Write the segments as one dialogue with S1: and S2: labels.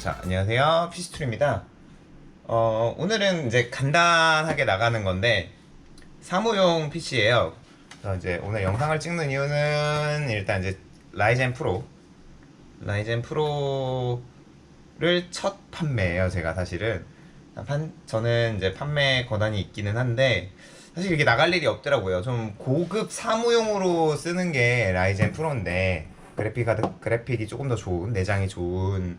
S1: 자, 안녕하세요. 피스툴입니다. 어, 오늘은 이제 간단하게 나가는 건데, 사무용 PC예요. 그래서 이제 오늘 영상을 찍는 이유는 일단 이제 라이젠 프로, 라이젠 프로를 첫 판매예요. 제가 사실은 판, 저는 이제 판매 권한이 있기는 한데 사실 이게 나갈 일이 없더라고요. 좀 고급 사무용으로 쓰는 게 라이젠 프로인데 그래픽 카드 그래픽이 조금 더 좋은 내장이 좋은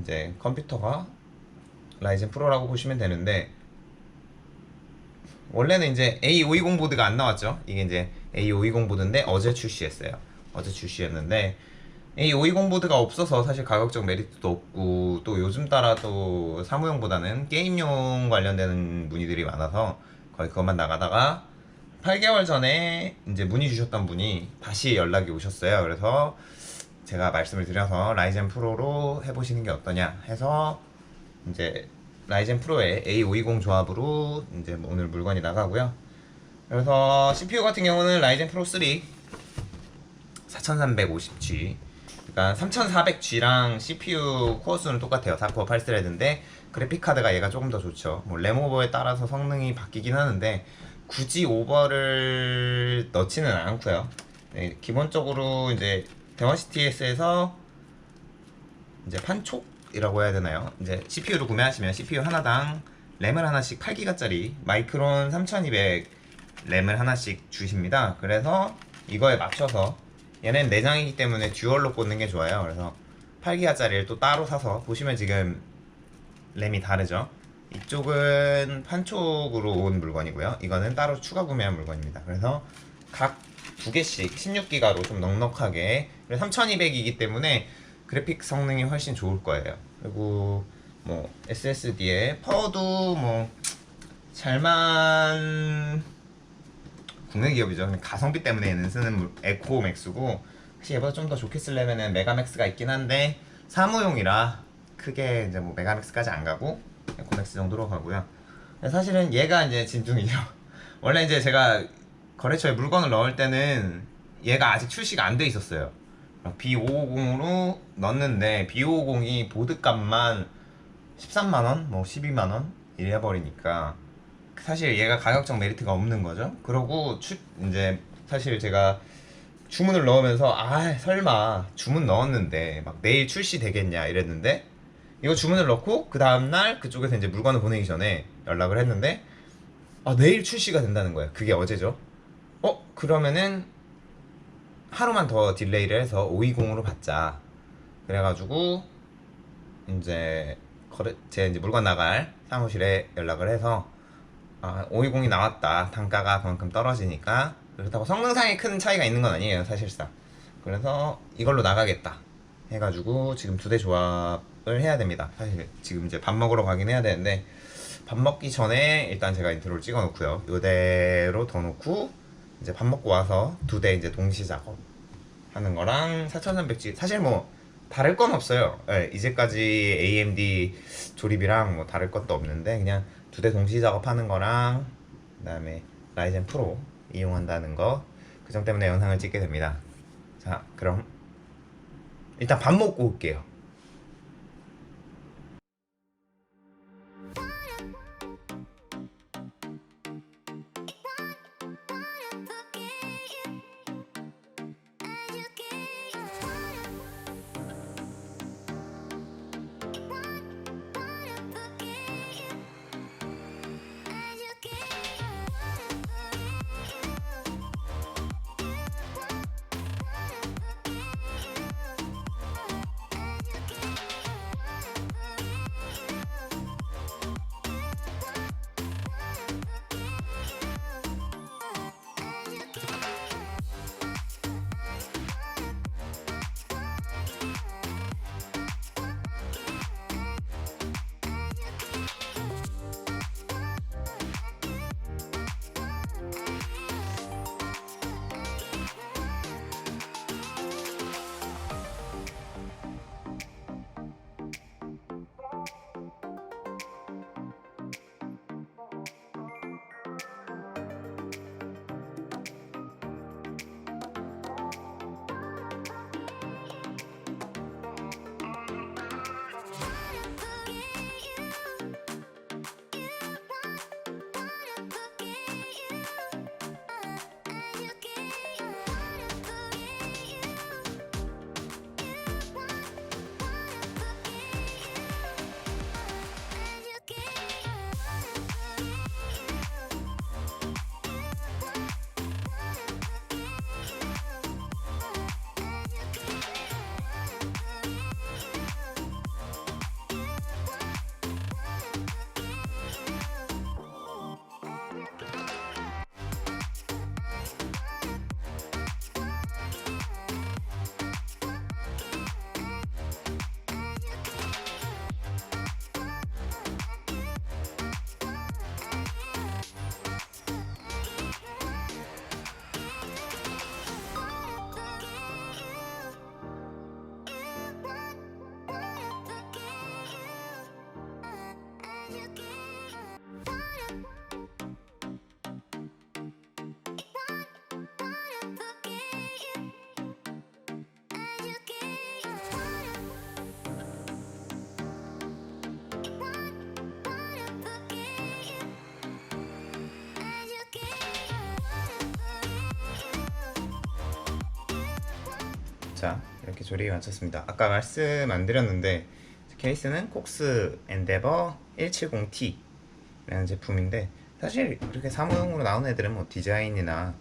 S1: 이제 컴퓨터가 라이젠 프로라고 보시면 되는데 원래는 이제 A520 보드가 안 나왔죠. 이게 이제 A520 보드인데 어제 출시했어요. 어제 출시했는데 A520 보드가 없어서 사실 가격적 메리트도 없고 또 요즘 따라 또 사무용보다는 게임용 관련되는 문의들이 많아서 거의 그것만 나가다가 8개월 전에 이제 문의 주셨던 분이 다시 연락이 오셨어요. 그래서 제가 말씀을 드려서 라이젠 프로로 해보시는 게 어떠냐 해서 이제 라이젠 프로의 A520 조합으로 이제 뭐 오늘 물건이 나가고요. 그래서 CPU 같은 경우는 라이젠 프로 3 4350G 그러니까 3400G랑 CPU 코어 수는 똑같아요. 4코어 8스레드인데 그래픽 카드가 얘가 조금 더 좋죠. 뭐 램오버에 따라서 성능이 바뀌긴 하는데 굳이 오버를 넣지는 않고요. 네, 기본적으로 이제 대원CTS에서 이제 판촉이라고 해야 되나요? 이제 CPU를 구매하시면 CPU 하나당 램을 하나씩 8기가짜리 마이크론 3200 램을 하나씩 주십니다. 그래서 이거에 맞춰서 얘는 내장이기 때문에 듀얼로 꽂는 게 좋아요. 그래서 8기가짜리를 또 따로 사서 보시면 지금 램이 다르죠. 이쪽은 판촉으로 온 물건이고요. 이거는 따로 추가 구매한 물건입니다. 그래서 각 두 개씩 16기가로 좀 넉넉하게 3200이기 때문에 그래픽 성능이 훨씬 좋을 거예요. 그리고 뭐 SSD에 파워도 뭐 잘만 국내 기업이죠. 가성비 때문에 얘는 쓰는 물- 에코 맥스고 혹시 얘보다 좀 더 좋게 쓰려면은 메가맥스가 있긴 한데 사무용이라 크게 이제 뭐 메가맥스까지 안 가고 에코맥스 정도로 가고요. 사실은 얘가 이제 진중이죠. 원래 이제 제가 거래처에 물건을 넣을 때는 얘가 아직 출시가 안 돼 있었어요. B550으로 넣었는데 B550이 보드 값만 13만 원, 뭐 12만 원 이래 버리니까 사실 얘가 가격적 메리트가 없는 거죠. 그러고 추, 이제 사실 제가 주문을 넣으면서 아 설마 주문 넣었는데 막 내일 출시 되겠냐 이랬는데 이거 주문을 넣고 그 다음 날 그쪽에서 이제 물건을 보내기 전에 연락을 했는데 아 내일 출시가 된다는 거예요. 그게 어제죠. 어 그러면은 하루만 더 딜레이를 해서 520으로 받자. 그래가지고 이제 거래 제 이제 물건 나갈 사무실에 연락을 해서 아 520이 나왔다. 단가가 그만큼 떨어지니까 그렇다고 성능상에 큰 차이가 있는 건 아니에요 사실상. 그래서 이걸로 나가겠다. 해가지고 지금 두 대 조합을 해야 됩니다. 사실 지금 이제 밥 먹으러 가긴 해야 되는데 밥 먹기 전에 일단 제가 인트로를 찍어 놓고요. 이대로 더 놓고 이제 밥 먹고 와서 두 대 이제 동시 작업 하는 거랑 4300G 사실 뭐 다를 건 없어요. 예, 이제까지 AMD 조립이랑 뭐 다를 것도 없는데 그냥 두 대 동시 작업하는 거랑 그 다음에 라이젠 프로 이용한다는 거 그 점 때문에 영상을 찍게 됩니다. 자, 그럼 일단 밥 먹고 올게요. 자 이렇게 조립이 마쳤습니다. 아까 말씀 안 드렸는데 케이스는 콕스 엔데버 170T라는 제품인데 사실 그렇게 사무용으로 나온 애들은 뭐 디자인이나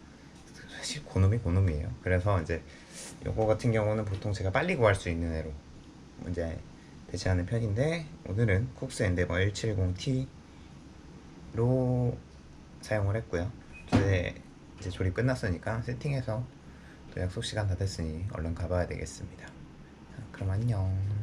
S1: 사실 고놈이 고놈이에요. 그래서 이제 요거 같은 경우는 보통 제가 빨리 구할 수 있는 애로 이제 않은 편인데 오늘은 콕스 엔데버 170T로 사용을 했고요. 이제 이제 조립 끝났으니까 세팅해서 또 약속 시간 다 됐으니 얼른 가봐야 되겠습니다. 자, 그럼 안녕.